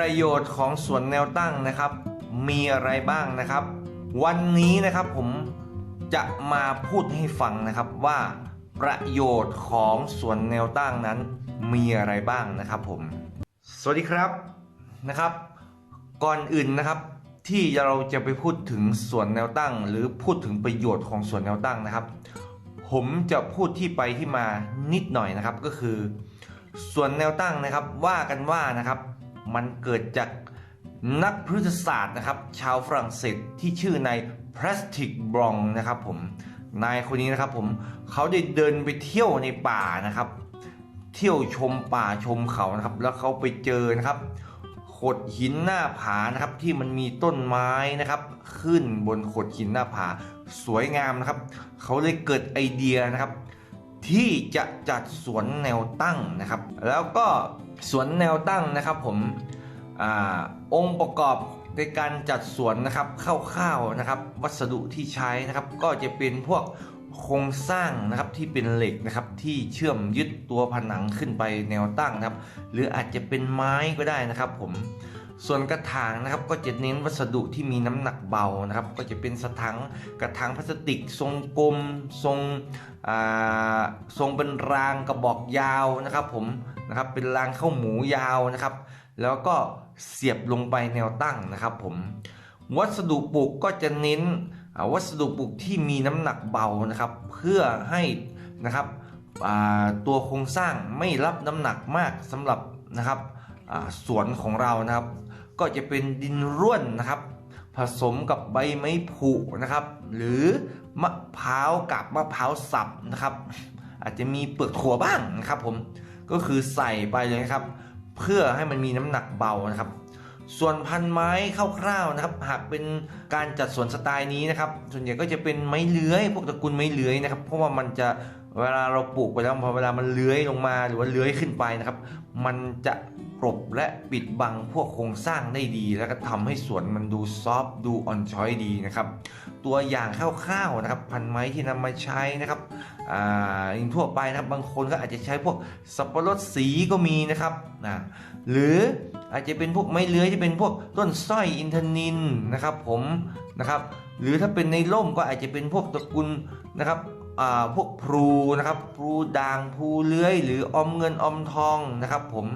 ประโยชน์ของส่วนแนวตั้งนะครับ มีอะไรบ้างนะครับ วันนี้นะครับผมจะมาพูดให้ฟังนะครับว่าประโยชน์ของส่วนแนวตั้งนั้นมีอะไรบ้างนะครับผม สวัสดีครับนะครับ ก่อนอื่นนะครับที่เราจะไปพูดถึงส่วนแนวตั้ง หรือพูดถึงประโยชน์ของส่วนแนวตั้งนะครับ ผมจะพูดที่ไปที่มานิดหน่อยนะครับก็คือ ส่วนแนวตั้งนะครับว่ากันว่านะครับ มันเกิดจากนักพฤกษศาสตร์นะครับ ชาวฝรั่งเศสที่ชื่อนายพลาสติกบรองนะครับผมนายคนนี้นะครับผมเขาได้เดินไปเที่ยวในป่านะครับ เที่ยวชมป่าชมเขานะครับ แล้วเขาไปเจอนะครับโขดหินหน้าผานะครับที่มันมีต้นไม้นะครับ ขึ้นบนโขดหินหน้าผาสวยงามนะครับ เขาเลยเกิดไอเดียนะครับ ที่จะจัดสวนแนวตั้งนะครับ แล้วก็สวนแนวตั้งนะครับผมอองค์ประกอบในการจัดสวนนะครับคร่าวๆนะครับ วัสดุที่ใช้นะครับ ก็จะเป็นพวกโครงสร้างนะครับที่เป็นเหล็กนะครับที่เชื่อมยึดตัวผนังขึ้นไปแนวตั้งนะครับ หรืออาจจะเป็นไม้ก็ได้นะครับผม ส่วนกระถางนะครับก็จะเน้นวัสดุที่มีน้ำหนักเบานะครับ ก็จะเป็นสถังกระถางพลาสติก ทรงกลมทรงทรงเป็นรางกระบอกยาวนะครับผมนะครับเป็นรางข้าวหมูยาวนะครับ แล้วก็เสียบลงไปแนวตั้งนะครับผมวัสดุปลูกก็จะเน้นวัสดุปลูกที่มีน้ำหนักเบานะครับ เพื่อให้นะครับตัวโครงสร้างไม่รับน้ำหนักมากสำหรับนะครับ สวนของเรานะครับ ก็จะเป็นดินร่วนนะครับ ผสมกับใบไม้ผุนะครับ หรือมะพร้าวกับมะพร้าวสับนะครับ อาจจะมีเปลือกถั่วบ้างนะครับ ผมก็คือใส่ไปเลยนะครับ เพื่อให้มันมีน้ำหนักเบานะครับ ส่วนพันไม้คร่าวๆนะครับ หากเป็นการจัดสวนสไตล์นี้นะครับ ส่วนใหญ่ก็จะเป็นไม้เลื้อย พวกตระกูลไม้เลื้อยนะครับ เพราะว่ามันจะเวลาเราปลูกไปแล้วพอเวลามันเลื้อยลงมาหรือว่าเลื้อยขึ้นไปนะครับ มันจะ ลบและปิดบังพวกโครงสร้างได้ดี แล้วก็ทำให้สวนมันดูซอฟดูอ่อนช้อยดีนะครับ ตัวอย่างคร่าวๆนะครับพันไม้ที่นำมาใช้นะครับอ่าอิงทั่วไปนะครับบางคนก็อาจจะใช้พวกสับปะรดสีก็มีนะครับนะหรืออาจจะเป็นพวกไม้เลื้อยที่เป็นพวกต้นสร้อยอินทนินนะครับผมนะครับ หรือถ้าเป็นในร่มก็อาจจะเป็นพวกตระกูลนะครับอ่าพวกพลูนะครับพลูด่างพลูเลื้อย หรืออมเงินอมทองนะครับผม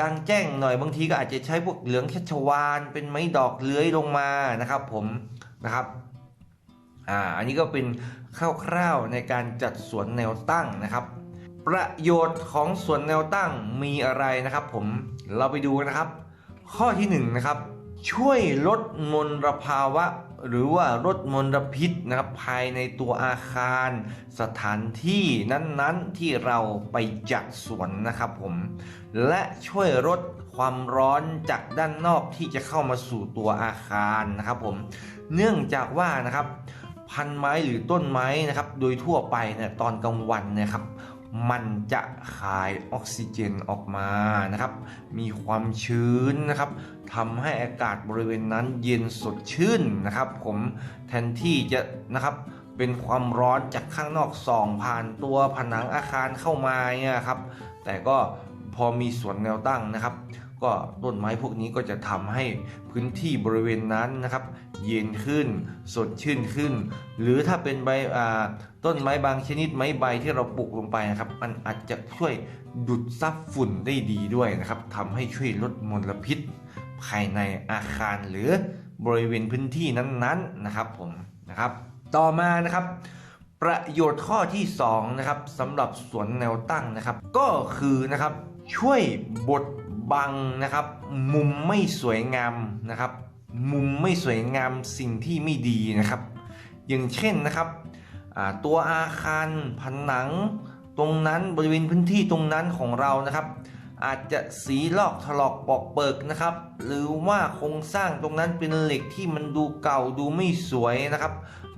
กลางแจ้งหน่อยบางทีก็อาจจะใช้พวกเหลืองชัชวานเป็นไม้ดอกเลื้อยลงมานะครับ ผมนะครับอ่าอันนี้ก็เป็นคร่าวๆในการจัดสวนแนวตั้งนะครับ ประโยชน์ของสวนแนวตั้งมีอะไรนะครับ ผมเราไปดูนะครับ ข้อที่1นงนะครับช่วยลดมลภาวะ หรือว่าลดมลพิษนะครับภายในตัวอาคาร สถานที่นั้นๆที่เราไปจัดสวนนะครับผมและช่วยลดความร้อนจากด้านนอกที่จะเข้ามาสู่ตัวอาคารนะครับผมเนื่องจากว่านะครับพันไม้หรือต้นไม้นะครับ โดยทั่วไปเนี่ยตอนกลางวันนะครับ มันจะขายออกซิเจนออกมานะครับ มีความชื้นนะครับทำให้อากาศบริเวณนั้นเย็นสดชื่นนะครับ ผมแทนที่จะนะครับเป็นความร้อนจากข้างนอกส่องผ่านตัวผนังอาคารเข้ามาเนี่ยครับ แต่ก็พอมีสวนแนวตั้งนะครับ ก็ต้นไม้พวกนี้ก็จะทำให้พื้นที่บริเวณนั้นนะครับ เย็นขึ้น สดชื่นขึ้น หรือถ้าเป็นใบต้นไม้บางชนิดไม้ใบที่เราปลูกลงไปนะครับ มันอาจจะช่วยดูดซับฝุ่นได้ดีด้วยนะครับทำให้ช่วยลดมลพิษ ภายในอาคารหรือบริเวณพื้นที่นั้นๆนะครับผมนะครับ ต่อมานะครับประโยชน์ข้อที่2นะครับสำหรับสวนแนวตั้งนะครับ ก็คือนะครับช่วยบด บังนะครับมุมไม่สวยงามนะครับ มุมไม่สวยงามสิ่งที่ไม่ดีนะครับ อย่างเช่นนะครับตัวอาคารผนังตรงนั้นบริเวณพื้นที่ตรงนั้นของเรานะครับ อาจจะสีลอกถลอกปอกเปิกนะครับ หรือว่าโครงสร้างตรงนั้นเป็นเหล็กที่มันดูเก่าดูไม่สวยนะครับ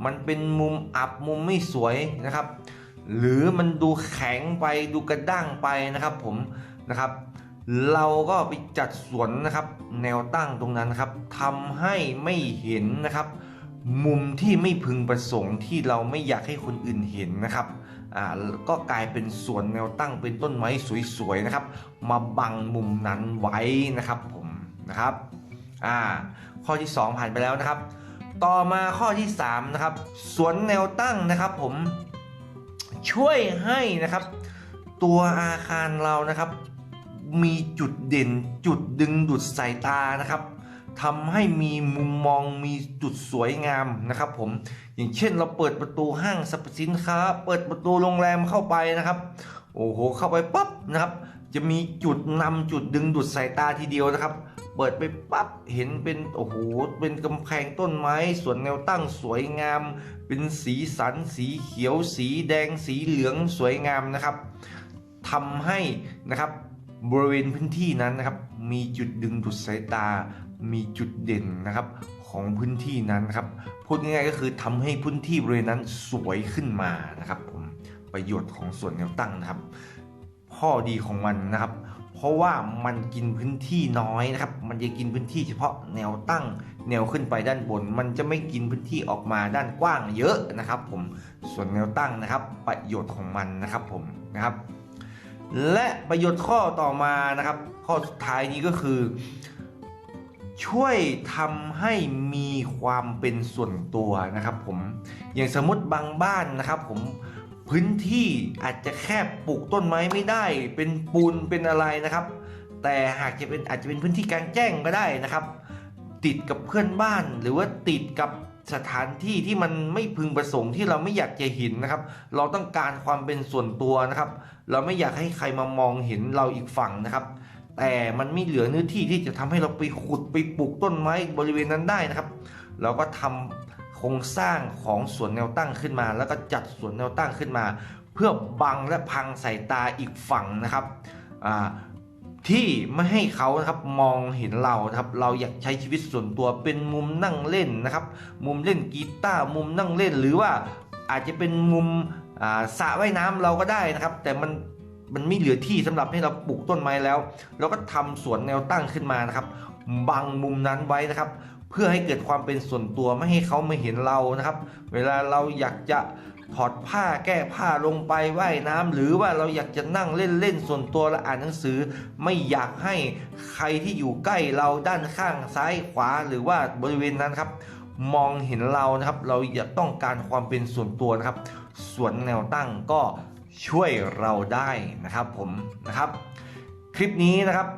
มันเป็นมุมอับมุมไม่สวยนะครับ หรือมันดูแข็งไปดูกระด้างไปนะครับผมนะครับ เราก็ไปจัดสวนนะครับแนวตั้งตรงนั้นนะครับทำให้ไม่เห็นนะครับ มุมที่ไม่พึงประสงค์ที่เราไม่อยากให้คนอื่นเห็นนะครับอ่าก็กลายเป็นสวนแนวตั้งเป็นต้นไม้สวยๆนะครับ มาบังมุมนั้นไว้นะครับผมนะครับอ่าข้อที่ 2 ผ่านไปแล้วนะครับ ต่อมาข้อที่3นะครับสวนแนวตั้งนะครับผมช่วยให้นะครับ ตัวอาคารเรานะครับ มีจุดเด่นจุดดึงดูดสายตานะครับทำให้มีมุมมองมีจุดสวยงามนะครับ ผมอย่างเช่นเราเปิดประตูห้างสรรพสินค้า เปิดประตูโรงแรมเข้าไปนะครับ โอ้โหเข้าไปปั๊บนะครับ จะมีจุดนำจุดดึงดูดสายตาทีเดียวนะครับ เปิดไปปั๊บเห็นเป็นโอ้โหเป็นกำแพงต้นไม้สวนแนวตั้งสวยงาม เป็นสีสันสีเขียว สีแดงสีเหลืองสวยงามนะครับทำให้นะครับ บริเวณพื้นที่นั้นนะครับ มีจุดดึงดูดสายตา มีจุดเด่นนะครับของพื้นที่นั้นนะครับพูดง่ายๆก็คือทำให้พื้นที่บริเวณนั้นสวยขึ้นมานะครับผมประโยชน์ของสวนแนวตั้งนะครับ ข้อดีของมันนะครับ เพราะว่ามันกินพื้นที่น้อยนะครับ มันจะกินพื้นที่เฉพาะแนวตั้ง แนวขึ้นไปด้านบน มันจะไม่กินพื้นที่ออกมาด้านกว้างเยอะนะครับ ผมส่วนแนวตั้งนะครับ ประโยชน์ของมันนะครับผมนะครับ และประโยชน์ข้อต่อมานะครับ ข้อสุดท้ายนี้ก็คือ ช่วยทำให้มีความเป็นส่วนตัวนะครับผมอย่างสมมติบางบ้านนะครับ ผมพื้นที่อาจจะแคบปลูกต้นไม้ไม่ได้ เป็นปูนเป็นอะไรนะครับ แต่หากจะเป็นอาจจะเป็นพื้นที่กลางแจ้งก็ได้นะครับ ติดกับเพื่อนบ้านหรือว่าติดกับ สถานที่ที่มันไม่พึงประสงค์ที่เราไม่อยากจะเห็นนะครับ เราต้องการความเป็นส่วนตัวนะครับ เราไม่อยากให้ใครมามองเห็นเราอีกฝั่งนะครับ แต่มันไม่เหลือเนื้อที่ที่จะทำให้เราไปขุดไปปลูกต้นไม้บริเวณนั้นได้นะครับ เราก็ทำโครงสร้างของสวนแนวตั้งขึ้นมา แล้วก็จัดสวนแนวตั้งขึ้นมา เพื่อบังและพังสายตาอีกฝั่งนะครับอ่า ที่ไม่ให้เขานะครับมองเห็นเรานะครับ เราอยากใช้ชีวิตส่วนตัวเป็นมุมนั่งเล่นนะครับ มุมเล่นกีตาร์มุมนั่งเล่น หรือว่าอาจจะเป็นมุมอาสระว่ายน้ำเราก็ได้นะครับ แต่มันมันไม่เหลือที่สำหรับให้เราปลูกต้นไม้แล้ว เราก็ทำสวนแนวตั้งขึ้นมานะครับบังมุมนั้นไว้นะครับ เพื่อให้เกิดความเป็นส่วนตัวไม่ให้เขามาเห็นเรานะครับ เวลาเราอยากจะ ถอดผ้าแก้ผ้าลงไปว่ายน้ำหรือว่าเราอยากจะนั่งเล่นเล่นส่วนตัวและอ่านหนังสือ ไม่อยากให้ใครที่อยู่ใกล้เราด้านข้างซ้ายขวาหรือว่าบริเวณนั้นครับ มองเห็นเรานะครับ เราอยากต้องการความเป็นส่วนตัวนะครับ ส่วนแนวตั้งก็ช่วยเราได้นะครับผมนะครับ คลิปนี้นะครับ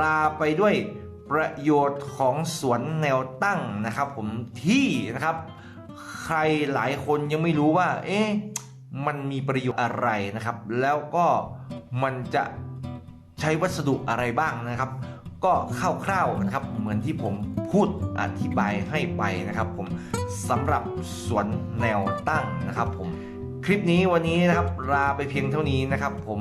ลาไปด้วยประโยชน์ของสวนแนวตั้งนะครับ ผมที่นะครับ ใครหลายคนยังไม่รู้ว่า เอ๊ะมันมีประโยชน์อะไรนะครับ แล้วก็มันจะใช้วัสดุอะไรบ้างนะครับ ก็คร่าวๆนะครับ เหมือนที่ผมพูดอธิบายให้ไปนะครับ ผมสำหรับสวนแนวตั้งนะครับ ผมคลิปนี้วันนี้นะครับลาไปเพียงเท่านี้นะครับ ผม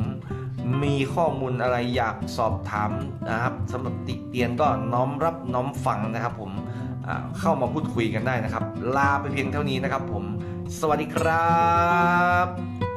มีข้อมูลอะไรอยากสอบถามนะครับสำหรับติเตียนก็น้อมรับน้อมฟังนะครับ ผม เข้ามาพูดคุยกันได้นะครับ ลาไปเพียงเท่านี้นะครับผม สวัสดีครับ